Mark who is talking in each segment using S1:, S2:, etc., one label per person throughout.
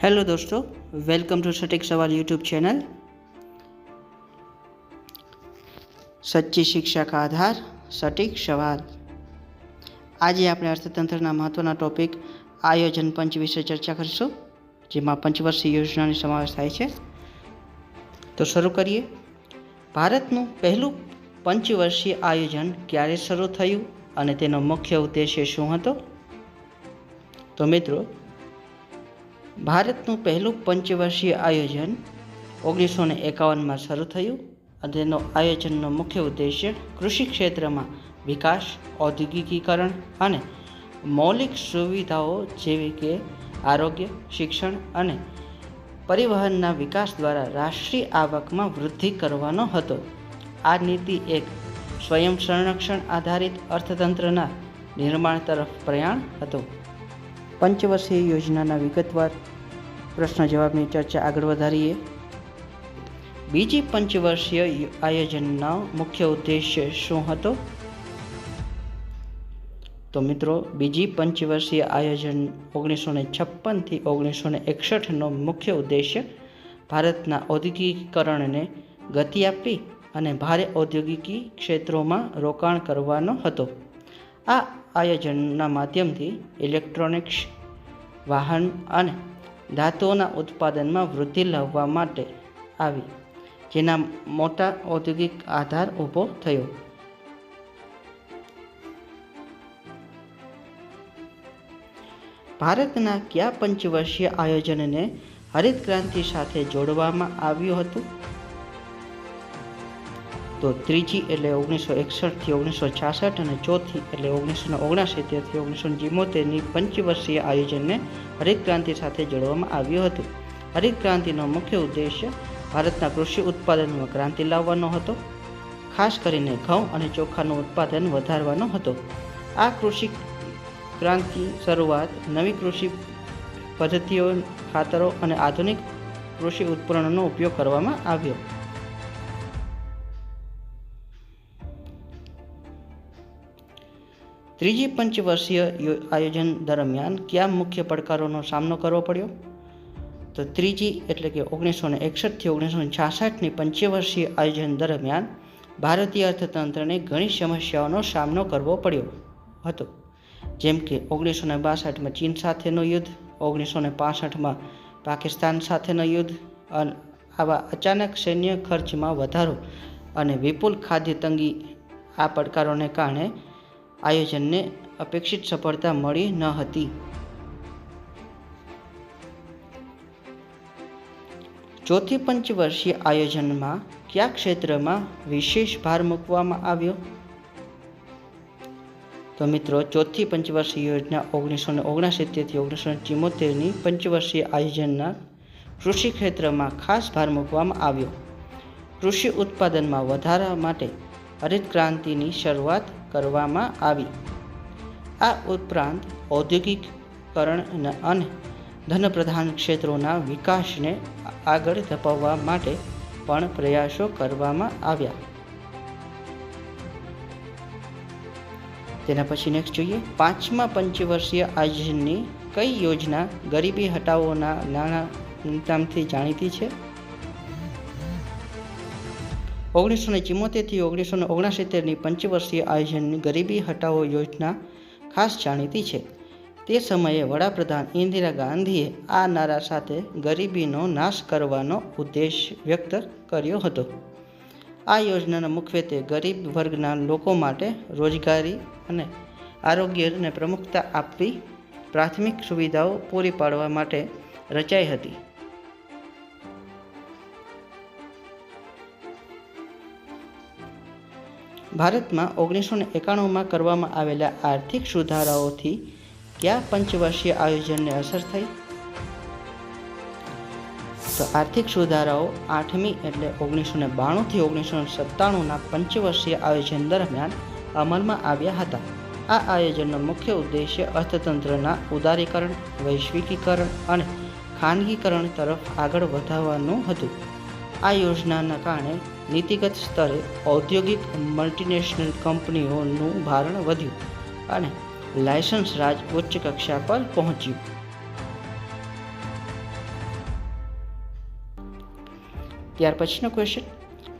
S1: Hello દોસ્તો welcome to સટીક સવાલ YouTube channel સચ્ચી શિક્ષા કા આધાર સટીક સવાલ આજે આપણે અર્થતંત્રના મહત્ત્વના ટોપિક આયોજન પંચ વિશે ચર્ચા કરીશું જેમાં પંચવર્ષીય યોજનાનો સમાવેશ થાય છે તો શરૂ કરીએ ભારતનું પહેલું પંચવર્ષીય આયોજન ક્યારે શરૂ થયું અને તેનો મુખ્ય ઉદ્દેશ્ય શું હતો તો મિત્રો ભારતનું પહેલું પંચવર્ષીય આયોજન ઓગણીસો ને એકાવનમાં શરૂ થયું અને તેનો આયોજનનો મુખ્ય ઉદ્દેશ્ય કૃષિ ક્ષેત્રમાં વિકાસ, ઔદ્યોગિકીકરણ અને મૌલિક સુવિધાઓ જેવી કે આરોગ્ય, શિક્ષણ અને પરિવહનના વિકાસ દ્વારા રાષ્ટ્રીય આવકમાં વૃદ્ધિ કરવાનો હતો. આ નીતિ એક સ્વયં સંરક્ષણ આધારિત અર્થતંત્રના નિર્માણ તરફ પ્રયાણ હતું. પંચવર્ષીય યોજનાના વિગતવાર પ્રશ્ન જવાબની ચર્ચા આગળ વધારીએ. બીજી પંચવર્ષીય આયોજનનો મુખ્ય ઉદ્દેશ્ય શું હતો? તો મિત્રો, બીજી પંચવર્ષીય આયોજન ઓગણીસો ને છપ્પનથી ઓગણીસો ને એકસઠનો મુખ્ય ઉદ્દેશ્ય ભારતના ઔદ્યોગિકીકરણને ગતિ આપી અને ભારે ઔદ્યોગિકી ક્ષેત્રોમાં રોકાણ કરવાનો હતો. આ આયોજનના માધ્યમથી ઇલેક્ટ્રોનિક્સ, વાહન અને ધાતુઓના ઉત્પાદનમાં વૃદ્ધિ લાવવા માટે આવી, જેના મોટા ઔદ્યોગિક આધાર ઊભો થયો. ભારતના કયા પંચવર્ષીય આયોજનને હરિત ક્રાંતિ સાથે જોડવામાં આવ્યું હતું? તો ત્રીજી એટલે ઓગણીસો એકસઠથી ઓગણીસો છાસઠ અને ચોથી એટલે ઓગણીસો ઓગણસિત્તેરથી ઓગણીસો ચિમોતેરની પંચવર્ષીય આયોજનને હરિત ક્રાંતિ સાથે જોડવામાં આવ્યું હતું. હરિત ક્રાંતિનો મુખ્ય ઉદ્દેશ્ય ભારતના કૃષિ ઉત્પાદનમાં ક્રાંતિ લાવવાનો હતો, ખાસ કરીને ઘઉં અને ચોખાનું ઉત્પાદન વધારવાનો હતો. આ કૃષિ ક્રાંતિ શરૂઆત નવી કૃષિ પદ્ધતિઓ, ખાતરો અને આધુનિક કૃષિ ઉપકરણોનો ઉપયોગ કરવામાં આવ્યો. ત્રીજી પંચવર્ષીય આયોજન દરમિયાન કયા મુખ્ય પડકારોનો સામનો કરવો પડ્યો? તો ત્રીજી એટલે કે ઓગણીસો ને એકસઠથી ઓગણીસો ને છાસઠની પંચવર્ષીય આયોજન દરમિયાન ભારતીય અર્થતંત્રને ઘણી સમસ્યાઓનો સામનો કરવો પડ્યો હતો. જેમ કે ઓગણીસો ને બાસઠમાં ચીન સાથેનું યુદ્ધ ઓગણીસો ને પાસઠમાં પાકિસ્તાન સાથેનું યુદ્ધ, અને, આવા અચાનક સૈન્ય ખર્ચમાં વધારો અને વિપુલ ખાદ્ય તંગી આ પડકારોને કારણે આયોજનને અપેક્ષિત સફળતા મળી ન હતી. ચોથી પંચવર્ષીય આયોજનમાં કયા ક્ષેત્રમાં વિશેષ ભાર મૂકવામાં આવ્યો? તો મિત્રો, ચોથી પંચવર્ષીય યોજના ઓગણીસો ને ઓગણસિત્તેરથી ઓગણીસો ને ચિમોતેરની પંચવર્ષીય આયોજનના કૃષિ ક્ષેત્રમાં ખાસ ભાર મૂકવામાં આવ્યો. કૃષિ ઉત્પાદનમાં વધારા માટે હરિત ક્રાંતિની શરૂઆત કરવામાં આવી. આ ઉપરાંત ઔદ્યોગિકરણ અને- ધનપ્રધાન ક્ષેત્રોના વિકાસને આગળ ધપાવવા માટે પણ પ્રયાસો કરવામાં આવ્યા. તેના પછી નેક્સ્ટ જોઈએ. પાંચમા પંચવર્ષીય આયોજનની કઈ યોજના ગરીબી હટાવોના નાણાં નામથી જાણીતી છે? ઓગણીસો ને ચિમોતેરથી ઓગણીસો ને ઓગણસિત્તેરની પંચવર્ષીય આયોજનની ગરીબી હટાવો યોજના ખાસ જાણીતી છે. તે સમયે વડાપ્રધાન ઇન્દિરા ગાંધીએ આ નારા સાથે ગરીબીનો નાશ કરવાનો ઉદ્દેશ વ્યક્ત કર્યો હતો. આ યોજનાના મુખ્યત્વે ગરીબ વર્ગના લોકો માટે રોજગારી અને આરોગ્યને પ્રમુખતા આપવી પ્રાથમિક સુવિધાઓ પૂરી પાડવા માટે રચાઈ હતી. ભારતમાં ઓગણીસો ને એકાણુંમાં કરવામાં આવેલા આર્થિક સુધારાઓથી કયા પંચવર્ષીય આયોજનને અસર થઈ? તો આર્થિક સુધારાઓ આઠમી એટલે ઓગણીસો ને બાણુંથી ઓગણીસો ને સત્તાણુંના પંચવર્ષીય આયોજન દરમિયાન અમલમાં આવ્યા હતા. આ આયોજનનો મુખ્ય ઉદ્દેશ્ય અર્થતંત્રના ઉદારીકરણ, વૈશ્વિકીકરણ અને ખાનગીકરણ તરફ આગળ વધારવાનું હતું. આ યોજનાના કારણે નીતિગત સ્તરે ઔદ્યોગિક મલ્ટીનેશનલ કંપનીઓનું ભારણ વધ્યું અને લાયસન્સ રાજ ઉચ્ચ કક્ષા પર પહોંચ્યું. ત્યાર પછીનો ક્વેશ્ચન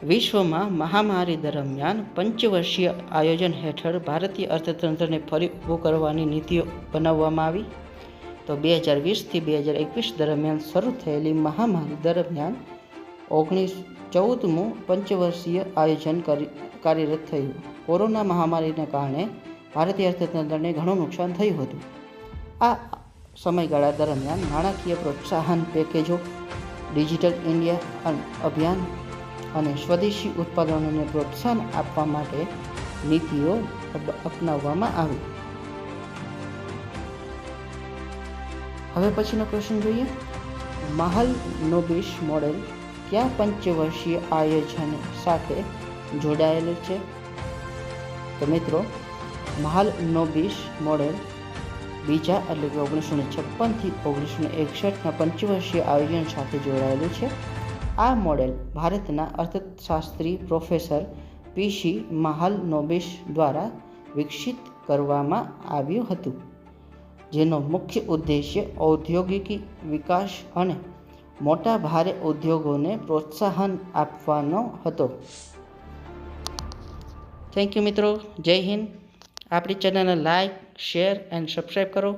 S1: વિશ્વમાં મહામારી દરમિયાન પંચવર્ષીય આયોજન હેઠળ ભારતીય અર્થતંત્રને ફરી ઊભો કરવાની નીતિઓ બનાવવામાં આવી. તો બે હજાર વીસથી બે હજાર એકવીસ દરમિયાન શરૂ થયેલી મહામારી દરમિયાન ઓગણીસ ચૌદમું પંચવર્ષીય આયોજન કરી, કાર્યરત થયું. કોરોના મહામારીને કારણે ભારતીય અર્થતંત્રને ઘણું નુકસાન થયું હતું. આ સમયગાળા દરમિયાન નાણાકીય પ્રોત્સાહન પેકેજો, ડિજિટલ ઇન્ડિયા અને, અભિયાન અને સ્વદેશી ઉત્પાદનોને પ્રોત્સાહન આપવા માટે નીતિઓ અપનાવવામાં આવી. હવે પછીનો ક્વેશ્ચન જોઈએ. મહલ, નોબિશ મોડેલ કયા પંચવર્ષીય આયોજન સાથે જોડાયેલું છે? તો મિત્રો, મહાલ નોબિશ મોડેલ, બીજા એટલે કે ઓગણીસો ને છપ્પનથી ઓગણીસો ને એકસઠના પંચવર્ષીય આયોજન સાથે જોડાયેલું છે. આ મોડેલ ભારતના અર્થશાસ્ત્રી પ્રોફેસર પીસી મહાલ નોબિશ દ્વારા વિકસિત કરવામાં આવ્યું હતું, જેનો મુખ્ય ઉદ્દેશ્ય ઔદ્યોગિક વિકાસ અને મોટા ભારે ઉદ્યોગોને પ્રોત્સાહન આપવાનો હતો. થેન્ક યુ મિત્રો. જય હિન્દ. આપણી ચેનલને લાઈક શેર એન્ડ સબસ્ક્રાઈબ કરો.